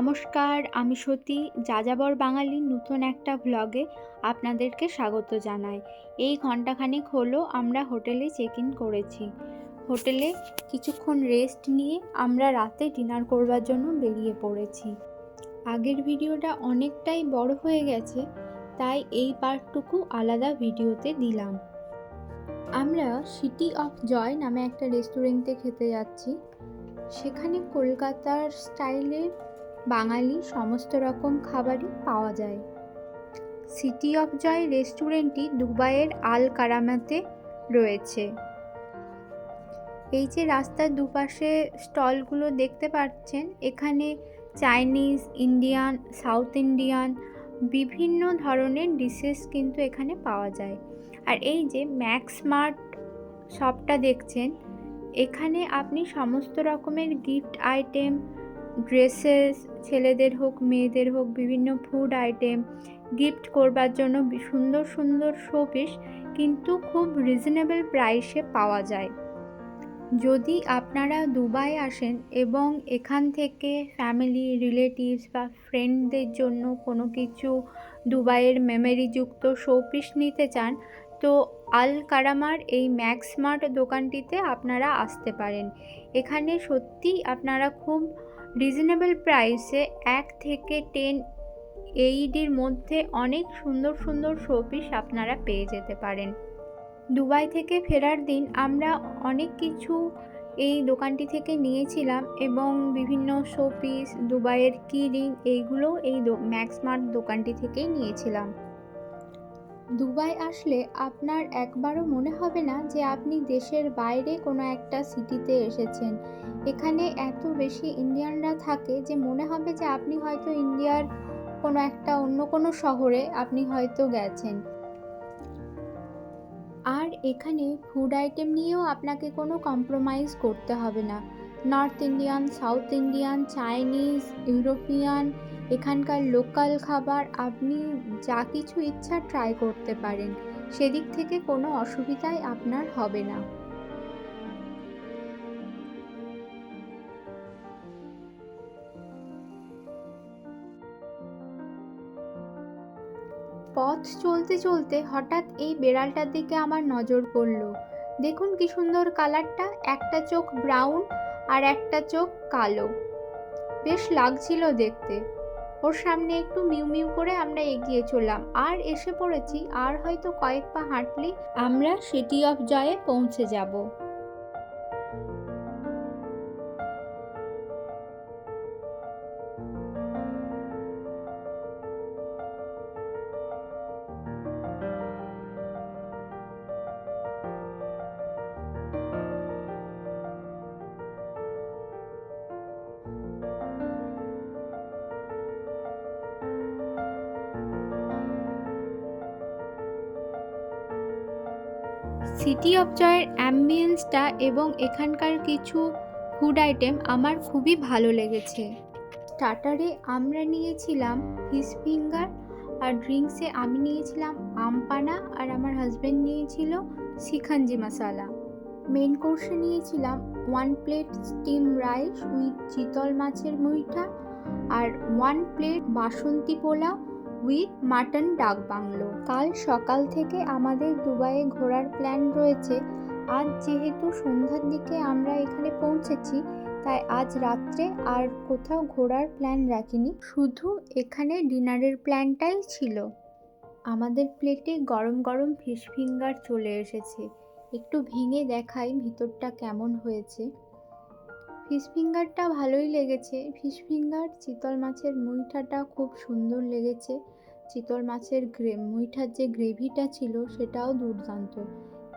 নমস্কার, আমি সতী, যাযাবর বাঙালির নতুন একটা ভ্লগে আপনাদেরকে স্বাগত জানাই। এই ঘন্টাখানেক হলো আমরা হোটেলে চেক ইন করেছি। হোটেলে কিছুক্ষণ রেস্ট নিয়ে আমরা রাতে ডিনার করবার জন্য বেরিয়ে পড়েছি। আগের ভিডিওটা অনেকটাই বড় হয়ে গেছে, তাই এই পার্টটুকু আলাদা ভিডিওতে দিলাম। আমরা সিটি অফ জয় নামে একটা রেস্টুরেন্টে খেতে যাচ্ছি। সেখানে কলকাতার স্টাইলের বাঙালি সমস্ত রকম খাবারই পাওয়া যায়। সিটি অফ জয় রেস্টুরেন্টটি দুবাইয়ের আল কারামাতে রয়েছে। এই যে রাস্তার দুপাশে স্টলগুলো দেখতে পাচ্ছেন, এখানে চাইনিজ, ইন্ডিয়ান, সাউথ ইন্ডিয়ান বিভিন্ন ধরনের ডিশেস কিন্তু এখানে পাওয়া যায়। আর এই যে ম্যাক্স মার্ট শপটা দেখছেন, এখানে আপনি সমস্ত রকমের গিফট আইটেম ড্রেসেস ছেলেদের হোক, মেয়েদের হোক, বিভিন্ন ফুড আইটেম গিফট করবার জন্য সুন্দর সুন্দর শোপিস কিন্তু খুব রিজনেবল প্রাইসে পাওয়া যায়। যদি আপনারা দুবাই আসেন এবং এখান থেকে ফ্যামিলি রিলেটিভস বা ফ্রেন্ডদের জন্য কোনো কিছু দুবাইয়ের মেমোরিযুক্ত শোপিস নিতে চান, তো আল কারামার এই ম্যাক্সমার্ট দোকানটিতে আপনারা আসতে পারেন। এখানে সত্যি আপনারা খুব রিজনেবল প্রাইসে এক থেকে টেন এইডির মধ্যে অনেক সুন্দর সুন্দর শোপিস আপনারা পেয়ে যেতে পারেন। দুবাই থেকে ফেরার দিন আমরা অনেক কিছু এই দোকানটি থেকে নিয়েছিলাম এবং বিভিন্ন শোপিস দুবাইয়ের কি রিং এইগুলো এই ম্যাক্সমার্ট দোকানটি থেকেই নিয়েছিলাম। দুবাই আসলে আপনার একবারও মনে হবে না যে আপনি দেশের বাইরে কোনো একটা সিটিতে এসেছেন। এখানে এত বেশি ইন্ডিয়ানরা থাকে যে মনে হবে যে আপনি হয়তো ইন্ডিয়ার কোনো একটা অন্য কোনো শহরে আপনি হয়তো গেছেন। আর এখানে ফুড আইটেম নিয়েও আপনাকে কোনো কম্প্রোমাইজ করতে হবে না। North Indian south Indian Chinese European এখানকার লোকাল খাবার আপনি যা কিছু ইচ্ছা ট্রাই করতে পারেন। সেদিক থেকে কোনো অসুবিধাই আপনার হবে না। পথ চলতে চলতে হঠাৎ এই বেড়ালটার দিকে আমার নজর পড়ল। দেখুন কি সুন্দর কালারটা, একটা চোখ ব্রাউন আর একটা চোখ কালো। বেশ লাগছিল দেখতে। ওর সামনে একটু মিউ মিউ করে আমরা এগিয়ে চললাম। আর এসে পড়েছি, আর হয়তো কয়েক পা হাঁটলে আমরা সিটি অফ জয়ে পৌঁছে যাব। সিটি অফ জয়ের অ্যাম্বিয়েন্সটা এবং এখানকার কিছু ফুড আইটেম আমার খুবই ভালো লেগেছে। স্টার্টারে আমরা নিয়েছিলাম ফিশ ফিঙ্গার আর ড্রিঙ্কসে আমি নিয়েছিলাম আমপানা আর আমার হাজব্যান্ড নিয়েছিল শিখাঞ্জি মশালা মেন কোর্সে নিয়েছিলাম one plate steam rice with চিতল মাছের মুইঠা, আর one plate basanti pulao with mutton dak bungalow. কাল সকাল থেকে আমাদের দুবাইয়ে ঘোরার প্ল্যান রয়েছে। আজ যেহেতু সন্ধ্যার দিকে আমরা এখানে পৌঁছেছি, তাই আজ রাত্রে আর কোথাও ঘোরার প্ল্যান রাখিনি। শুধু এখানে ডিনারের প্ল্যানটাই ছিল। আমাদের প্লেটে গরম গরম ফিশ ফিঙ্গার চলে এসেছে। একটু ভেঙে দেখাই ভিতরটা কেমন হয়েছে। ফিশ ফিঙ্গারটা ভালোই লেগেছে। ফিশ ফিঙ্গার, চিতল মাছের মুইঠাটা খুব সুন্দর লেগেছে। চিতল মাছের গ্রে, মুইঠার যে গ্রেভিটা ছিল সেটাও দুর্দান্ত।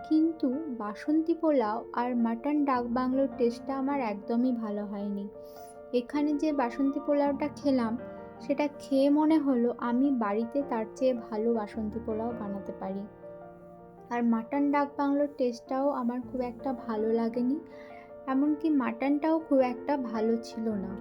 কিন্তু বাসন্তী পোলাও আর মাটন ডাক বাংলোর টেস্টটা আমার একদমই ভালো হয়নি। এখানে যে বাসন্তী পোলাওটা খেলাম, সেটা খেয়ে মনে হলো আমি বাড়িতে তার চেয়ে ভালো বাসন্তী পোলাও বানাতে পারি। আর মাটন ডাক বাংলোর টেস্টটাও আমার খুব একটা ভালো লাগেনি। এমনকি মাটনটাও খুব একটা ভালো ছিল না।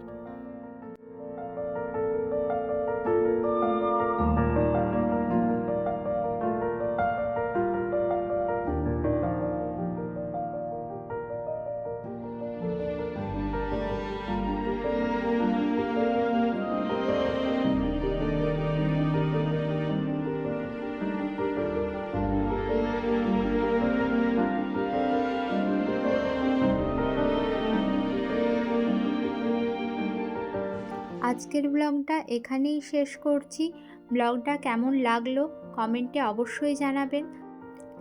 আজকের ব্লগটা এখানেই শেষ করছি। ব্লগটা কেমন লাগল কমেন্টে অবশ্যই জানাবেন।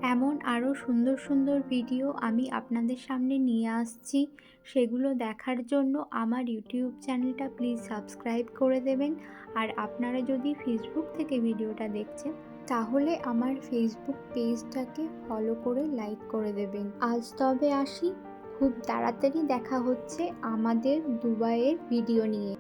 এমন আরও সুন্দর সুন্দর ভিডিও আমি আপনাদের সামনে নিয়ে আসছি। সেগুলো দেখার জন্য আমার ইউটিউব চ্যানেলটা প্লিজ সাবস্ক্রাইব করে দেবেন। আর আপনারা যদি ফেসবুক থেকে ভিডিওটা দেখছেন, তাহলে আমার ফেসবুক পেজটাকে ফলো করে লাইক করে দেবেন। আজ তবে আসি। খুব তাড়াতাড়ি দেখা হচ্ছে আমাদের দুবাইয়ের ভিডিও নিয়ে।